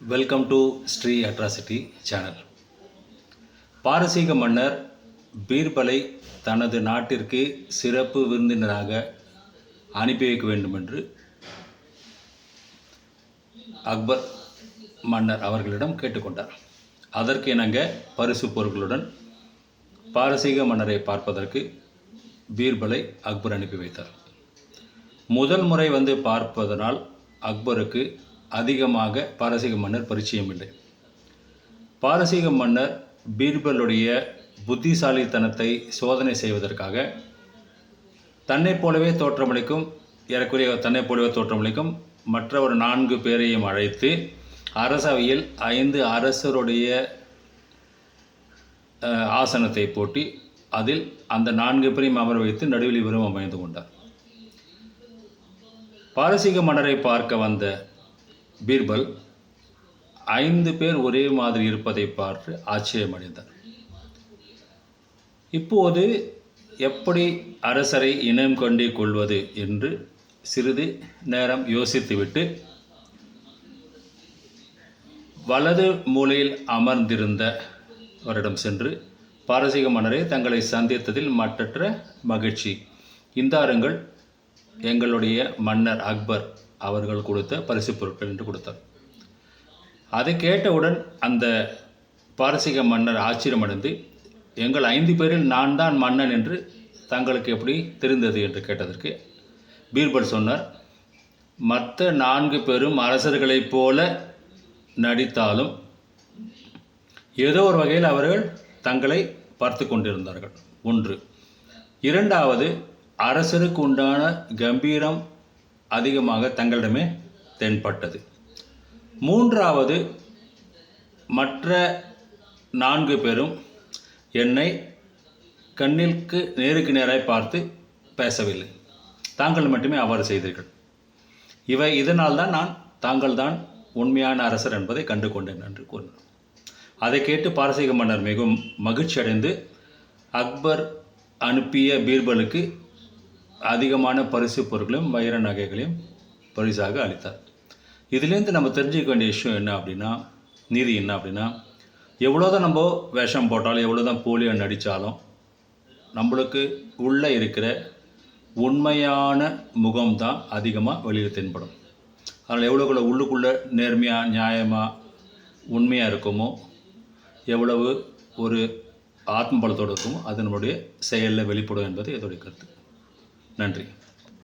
Welcome to Sri atrocity channel பாரசீக மன்னர் பீர்பலை தனது நாட்டிற்கு சிறப்பு விருந்தினராக அனுப்பி வைக்க வேண்டும் என்று அக்பர் மன்னர் அவர்களிடம் கேட்டுக்கொண்டார். அதற்கு இணங்க பரிசு பொருட்களுடன் பாரசீக மன்னரை பார்ப்பதற்கு பீர்பலை அக்பர் அனுப்பி வைத்தார். முதல் முறை வந்து பார்ப்பதனால் அக்பருக்கு அதிகமாக பாரசீக மன்னர் பரிச்சயம் இல்லை. பாரசீக மன்னர் பீர்பலுடைய புத்திசாலித்தனத்தை சோதனை செய்வதற்காக தன்னைப் போலவே தோற்றமளிக்கும் ஏறக்குறைய தன்னைப் போலவே தோற்றமளிக்கும் மற்ற ஒரு நான்கு பேரையும் அழைத்து அரசவையில் ஐந்து அரசருடைய ஆசனத்தை போட்டி அதில் அந்த நான்கு பேரையும் அமர வைத்து நடுவில் இவரும் அமைந்து கொண்டார். பாரசீக மன்னரை பார்க்க வந்த பீர்பல் ஐந்து பேர் ஒரே மாதிரி இருப்பதை பார்த்து ஆச்சரியமடைந்தார். இப்போது எப்படி அரசரை இனம் கொண்டே கொள்வது என்று சிறிது நேரம் யோசித்துவிட்டு வலது மூலையில் அமர்ந்திருந்த வருடம் சென்று பாரசீக மன்னரை தங்களை சந்தித்ததில் மற்றற்ற மகிழ்ச்சி. இந்தாருங்கள் எங்களுடைய மன்னர் அக்பர் அவர்கள் கொடுத்த பரிசு பொருட்கள் என்று கொடுத்தார். அதை கேட்டவுடன் அந்த பாரசீக மன்னர் ஆச்சரியமடைந்து எங்கள் ஐந்து பேரில் நான் தான் மன்னன் என்று தங்களுக்கு எப்படி தெரிந்தது? என்று கேட்டதற்கு பீர்பல் சொன்னார் மற்ற நான்கு பேரும் அரசர்களைப் போல நடித்தாலும் ஏதோ ஒரு வகையில் அவர்கள் தங்களை பார்த்து கொண்டிருந்தார்கள். ஒன்று. இரண்டாவது அரசருக்கு உண்டான கம்பீரம் அதிகமாக தங்களிடமே தென்பட்டது. மூன்றாவது மற்ற நான்கு பேரும் என்னை கண்ணிற்கு நேருக்கு நேராய் பார்த்து பேசவில்லை. தாங்கள் மட்டுமே அவ்வாறு செய்தீர்கள். இவை இதனால் தான் நான் தாங்கள் தான் உண்மையான அரசர் என்பதை கண்டு கொண்டேன் என்று கூறினார். அதை கேட்டு பாரசீக மன்னர் மிகவும் மகிழ்ச்சி அடைந்து அக்பர் அனுப்பிய பீர்பலுக்கு அதிகமான பரிசு பொருட்களையும் வைர நகைகளையும் பரிசாக அளித்தார். இதுலேருந்து நம்ம தெரிஞ்சுக்க வேண்டிய விஷயம் என்ன அப்படின்னா நீதி என்ன அப்படின்னா எவ்வளோதான் நம்ம வேஷம் போட்டாலும் எவ்வளோதான் போலியோ நடித்தாலும் நம்மளுக்கு உள்ளே இருக்கிற உண்மையான முகம்தான் அதிகமாக வெளியில் தென்படும். அதனால் எவ்வளோக்குள்ள உள்ளுக்குள்ளே நேர்மையாக நியாயமாக உண்மையாக இருக்குமோ எவ்வளவு ஒரு ஆத்மபலத்தோடு இருக்குமோ அது நம்மளுடைய செயலில் வெளிப்படும் என்பது இதோடைய கருத்து. நன்றி